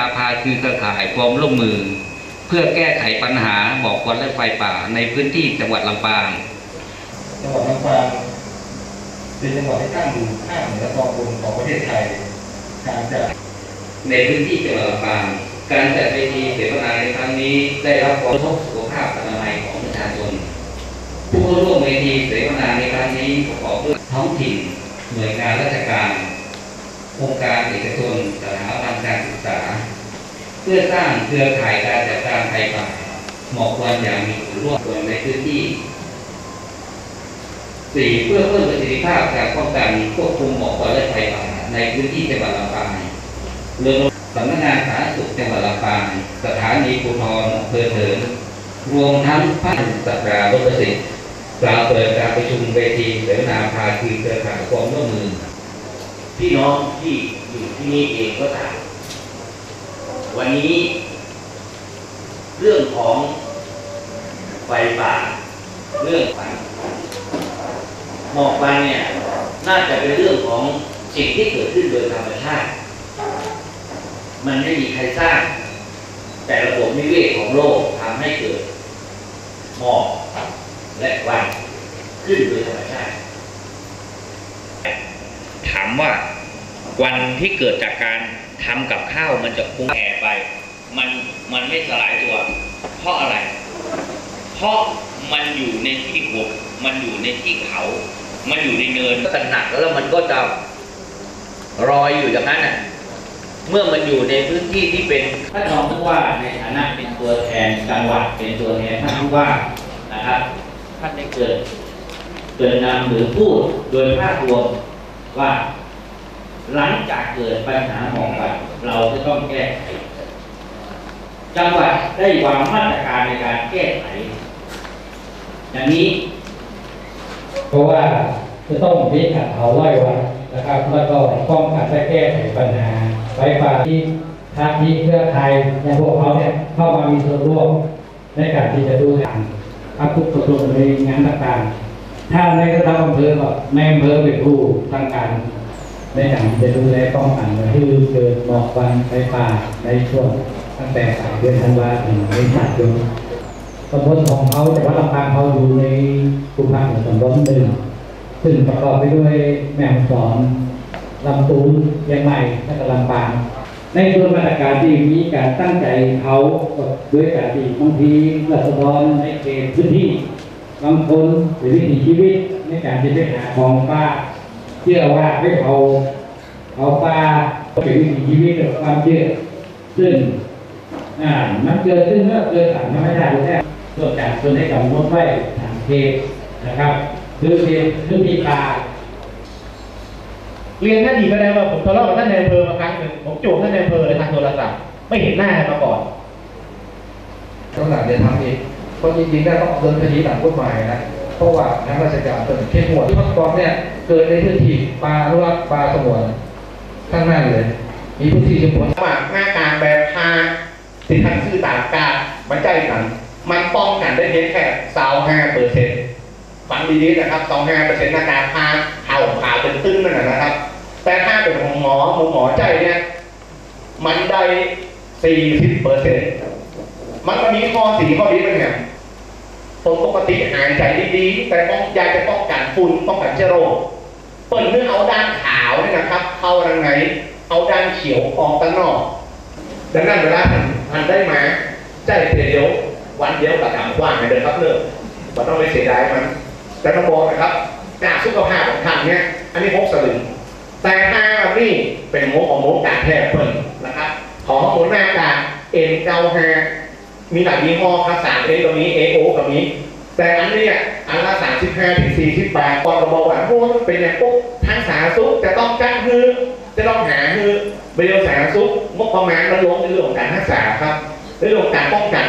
อาภาคือเครือข่ายความร่วมมือ เพื่อแก้ไขปัญหาหมอกควันและไฟป่าในพื้นที่จังหวัดลำปาง จังหวัดลำปางเป็นจังหวัดที่ตั้งอยู่ข้างเหนือตอนบนของประเทศไทยห่างจากในพื้นที่จังหวัดลำปาง การจัดเวทีเสวนาในครั้งนี้ได้รับผลกระทบสุขภาพอนามัยของประชาชนผู้เข้าร่วมเวทีเสวนาในครั้งนี้ประกอบด้วยท้องถิ่นหน่วยงานราชการ องค์การเอกชนสถาบันการศึกษา เพื่อสร้างเครือข่ายการจัดการไฟป่าหมอกควันอย่างมีส่วนร่วมในพื้นที่สี่เพื่อเพิ่มประสิทธิภาพการป้องกันควบคุมหมอกควันและไฟป่าในพื้นที่จังหวัดลำปางโดยสำนักงานสาธารณสุขจังหวัดลำปางสถานีภูธรอำเภอเถินรวมทั้งพันสัตราลดประสิทธิ์กล่าวเปิดการประชุมเวทีเสวนาภาคีเครือข่ายความร่วมมือ พี่น้องที่อยู่ที่นี่เองก็ตามวันนี้ เรื่องของไฟป่าเรื่องควันหมอกควันเนี่ยน่าจะเป็นเรื่องของสิ่งที่เกิดขึ้นโดยธรรมชาติ มันไม่มีใครสร้าง แต่ระบบนิเวศของโลกทำให้เกิดหมอกและควันขึ้นโดยธรรมชาติ ถามว่าวันที่เกิดจากการทำกับข้าวมันจะคงแอไป มันมันไม่สลายตัว เพราะอะไร เพราะมันอยู่ในที่หุบมันอยู่ในที่เขา มันอยู่ในเนินกันหนักแล้วมันก็จะรอยอยู่อย่างนั้นน่ะเมื่อมันอยู่ในพื้นที่ที่เป็นท่านรองผู้ว่าในฐานะเป็นตัวแทนจังหวัดเป็นตัวแทนท่านผู้ว่านะครับท่านได้เกิดเกิดนำหรือพูดโดยภาพรวม ว่า หลังจากเกิดปัญหาหมอกควันเราจะต้องแก้ไขจังหวัดได้วางมาตรการในการแก้ไขอย่างนี้ เพราะว่าจะต้องมีการเอาไล่ว้นนะครับแล้วก็ป้องกันและแก้ไขปัญหาไฟป่าที่ทางที่เครือข่ายในพวกเขาเนี่ยเข้ามามีส่วนร่วมในการที่จะดูแลพักทุกกระทรวงในงานต่างๆ ถ้าในระดับอำเภอก็ในอำเภอเป็นผู้ทางการในการที่จะดูแลป้องกันไม่ให้เกิดหมอกควันไฟป่าในช่วงตั้งแต่ปลายเดือนธันวาถึงเมษายนตำบลของเขาแต่ว่าลำปางเขาอยู่ในกลุ่มภาคเหนือตำบลหนึ่งซึ่งประกอบไปด้วยแม่ฮ่องสอนลำตูนเชียงใหม่และก็ลำปางในส่วนมาตรการที่มีการตั้งใจเขาด้วยการที่บางทีรัศดรในเขตพื้นที่ บางคนหรือวิถีชีวิตในการที่ไปหาของป่าเชื่อว่าไม่เขาเขาป่าเป็นวิถีชีวิตหรือความเชื่อซึ่งอ่ามันเกิดขึ้นเมื่อเกิดสังไม่ได้แน่ตัวจากตัวได้กำหนดไว้ทางเขตนะครับคือเขตคือที่ป่าเรียนท่านดีก็ได้ว่าผมทะเลาะกับท่านในอำเภอมาครั้งหนึ่งผมจูบท่านในอำเภอเลยทางโทรศัพท์ไม่เห็นหน้ามาก่อนต้องหลังเดินทางอีก เพราะจริงๆได้ต้องเดินคดีตามกฎหมายนะเพราะว่าทางราชการเป็นเข้มงวดที่พักกองเนี่ยเกิดในพื้นที่ป่าอนุรักษ์ป่าสงวนข้างหน้าเลย มีพื้นที่ชุมชนสมัครหน้าการแบบพาสินค้าซื้อต่างการมันใจกัน มันป้องกันได้เพียงแค่สาวห้าเปอร์เซ็นต์ฟังดีๆนะครับสาวห้าเปอร์เซ็นต์หน้าการพาเข่าขาเป็นตึ้งนั่นนะนะครับ แต่ถ้าเป็นของหมอหมอหมอใจเนี่ยมันได้สี่สิบเปอร์เซ็นต์ มันก็มีข้อสีข้อดีเป็นไงคนปกติหายใจดีๆ แต่ป้องยากจะป้องกันฝุ่นป้องกันเชื้อโรคเปิดเรื่องเอาด้านขาวเนี่ยนะครับ เข้าทางไหน เอาด้านเขียวออกด้านนอก ดังนั้นเวลาท่านท่านได้มาใจเดียววันเดียวกับกำกว้างเดินครับเลิกมันต้องไปเสียดายมัน แต่ต้องบอกนะครับ จากสุขภาพของท่านเนี่ยอันนี้พกสลึงแต่ถ้านนี้เป็นงบของงบการแทย์เพิ่นะครับ ขอข้อมูลหน้ากาเอ็นเก้าห้า มีหลายยี่ห้อครับสามเอตัวนี้เอโอกับนี้ แต่อันนี้อันละสามสิบห้าถึงสี่สิบบาทก่อนเราบอกว่าพวกมันเป็นอย่างปุ๊บทางสารสุขจะต้องจ้างฮือจะต้องหาฮือบริษัทสาสุขงบประมาณระลงในเรื่องของการรักษาครับในเรื่องของการป้องกัน